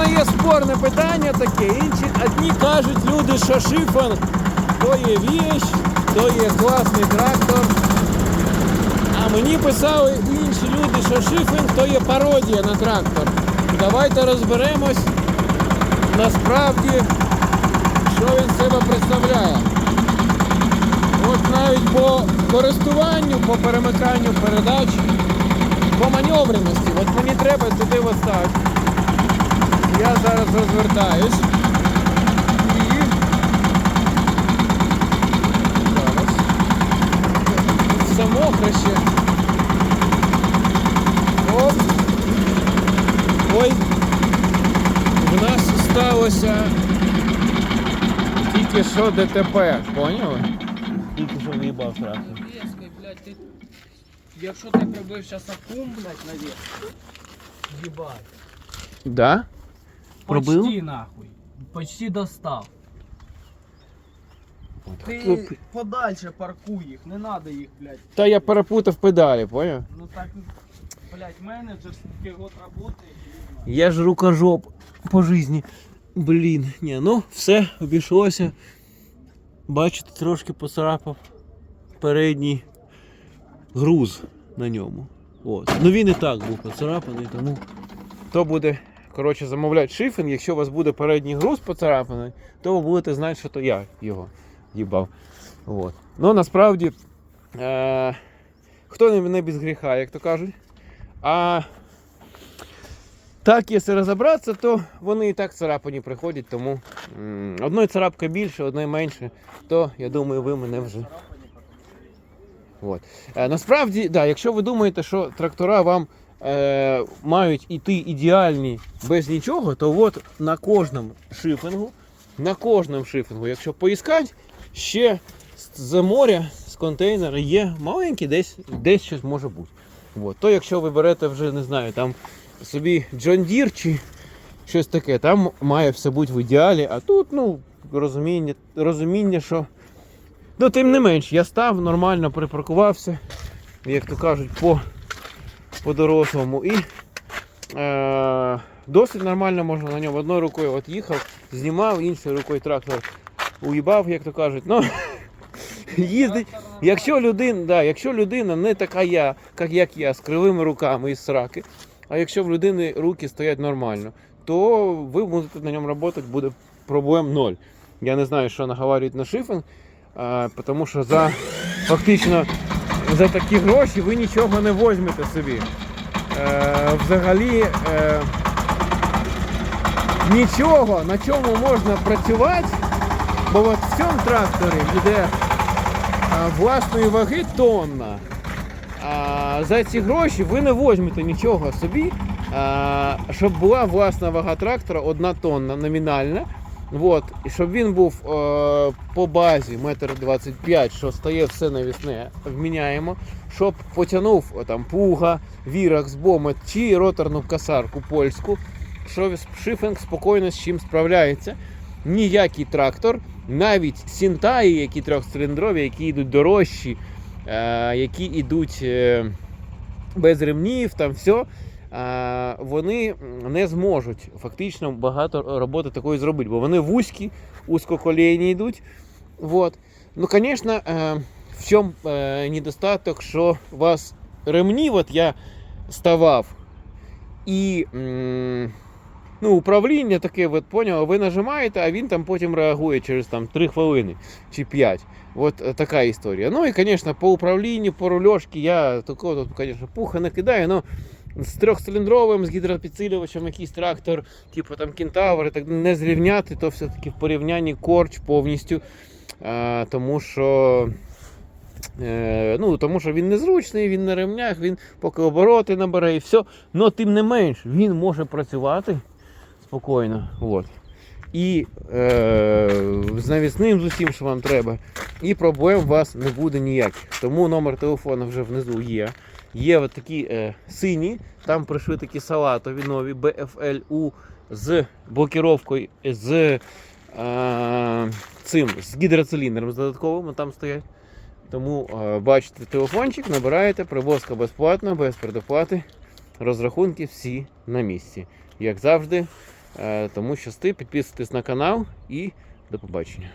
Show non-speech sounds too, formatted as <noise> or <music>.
мене є спорне питання таке. Інші одні кажуть люди, що шифен то є віч, то є класний трактор. А мені писали інші люди, що шифен то є пародія на трактор. Давайте розберемось насправді, що він себе представляє. От навіть по користуванню, по перемиканню передач, по маневреності. От мені треба туди от стати. Я зараз розвертаюсь. І зараз. Само краще. Оп. Ой. У нас сталося тільки що ДТП, поняли? Тільки що в'їбав трохи. Резкой, блядь, ти... Якщо ти пробив зараз акум, блядь, наверх, їбать. Да? Пробив? Почти нахуй. Почти достав. Ти подальше паркуй їх, не треба їх, блядь. Та я перепутав педалі, поняв? Ну так, блядь, менеджер скільки год работає. Я ж рукожоп по житті. Блін, ні, ну все, обійшлося. Бачите, трошки поцарапав передній груз на ньому. От. Ну він і так був поцарапаний, тому то буде, коротше, замовляти шифен. Якщо у вас буде передній груз поцарапаний, то ви будете знати, що то я його їбав. От. Ну насправді, е- хто не, без гріха, як то кажуть. А так, якщо розібратися, то вони і так царапані приходять, тому одної царапка більше, одної менше, то я думаю, ви мене вже. От. Е, насправді, да, якщо ви думаєте, що трактора вам е, мають іти ідеальні без нічого, то от на кожному шифінгу, на кожному шифінгу, якщо поіскати, ще з- моря, з контейнера є маленький, десь, десь щось може бути. От. То якщо ви берете вже, не знаю, там собі John Deere чи щось таке, там має все бути в ідеалі, а тут, ну, розуміння, розуміння, що. Ну, тим не менш, я став, нормально припаркувався, як то кажуть, по, по дорослому. І е, досить нормально можна на ньому одною рукою от їхав, знімав, іншою рукою трактор уїбав, як то кажуть. Ну, <laughs> їздить. Якщо людина, да, якщо людина не така я, як, як я, з кривими руками і сраки, а якщо в людини руки стоять нормально, то ви будете на ньому працювати, буде проблем ноль. Я не знаю, що наговорюють на шифінг, а, тому що за фактично за такі гроші ви нічого не возьмете собі. Е, взагалі е, нічого, на чому можна працювати, бо в цьому тракторі йде а, власної ваги тонна. А, за ці гроші ви не возьмете нічого собі, а, щоб була власна вага трактора, одна тонна номінальна. От, і щоб він був е, по базі метр 25, що стає все навісне, вміняємо, щоб потягнув там, пуга, вірах з бомет чи роторну касарку польську, що шифінг спокійно з чим справляється. Ніякий трактор, навіть сінтаї, які трьохциліндрові, які йдуть дорожчі, е, які йдуть е, без ремнів, там все, е, вони не зможуть фактично багато роботи такої зробити, бо вони вузькі, узкоколійні йдуть. Вот. Ну, звісно, е, в чому е, недостаток, що у вас ремні, от я ставав, і ну, управління таке, от, поняв, ви нажимаєте, а він там потім реагує через там, 3 хвилини чи 5. От е, така історія. Ну і, звісно, по управлінню, по рульошки я такого, звісно, пуха не кидаю, але з трьохциліндровим, з гідропідсилювачем якийсь трактор, типу там кентавр, так не зрівняти, то все-таки в порівнянні корч повністю. А, тому що. Е, ну, тому що він незручний, він на ремнях, він поки обороти набере і все. Но тим не менш, він може працювати спокійно. От. І е, з навісним з усім, що вам треба. І проблем у вас не буде ніяких. Тому номер телефону вже внизу є. Є от такі е, сині, там прийшли такі салатові нові BFLU з блокіровкою, з е, цим, з гідроциліндром з додатковим, там стоять. Тому е, бачите телефончик, набираєте, привозка безплатна, без предоплати. Розрахунки всі на місці. Як завжди, Е, Тому щасти, підписуйтесь на канал і до побачення.